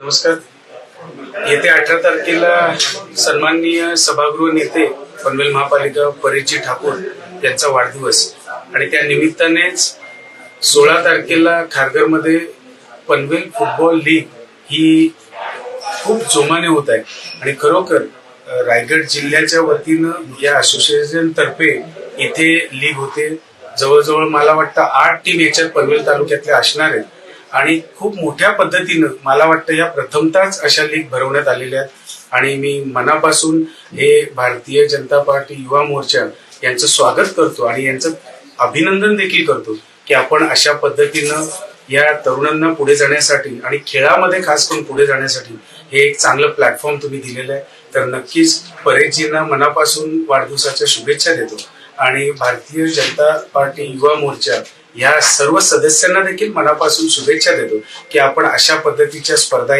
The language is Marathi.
नमस्कार. येत्या अठरा तारखेला सन्माननीय सभागृह नेते पनवेल महापालिका परेशजी ठाकूर यांचा वाढदिवस आणि त्या निमित्तानेच सोळा तारखेला खारघरमध्ये पनवेल फुटबॉल लीग ही खूप जोमाने होत आहे. आणि खरोखर रायगड जिल्ह्याच्या वतीनं या असोसिएशन तर्फे इथे लीग होते. जवळजवळ मला वाटतं आठ टीम याच्यात पनवेल तालुक्यातल्या असणार आहेत. आणि खूप मोठ्या पद्धतीनं मला वाटतं या प्रथमताच अशा लीग भरवण्यात आलेल्या आहेत. आणि मी मनापासून हे भारतीय जनता पार्टी युवा मोर्चा यांचं स्वागत करतो आणि यांचं अभिनंदन देखील करतो की आपण अशा पद्धतीनं या तरुणांना पुढे जाण्यासाठी आणि खेळामध्ये खास करून पुढे जाण्यासाठी हे एक चांगलं प्लॅटफॉर्म तुम्ही दिलेलं आहे. तर नक्कीच परेशजींना मनापासून वाढदिवसाच्या शुभेच्छा देतो. आणि भारतीय जनता पार्टी युवा मोर्चा या सर्व सदस्यांना देखील मनापासून शुभेच्छा देतो की आपण अशा पद्धतीच्या स्पर्धा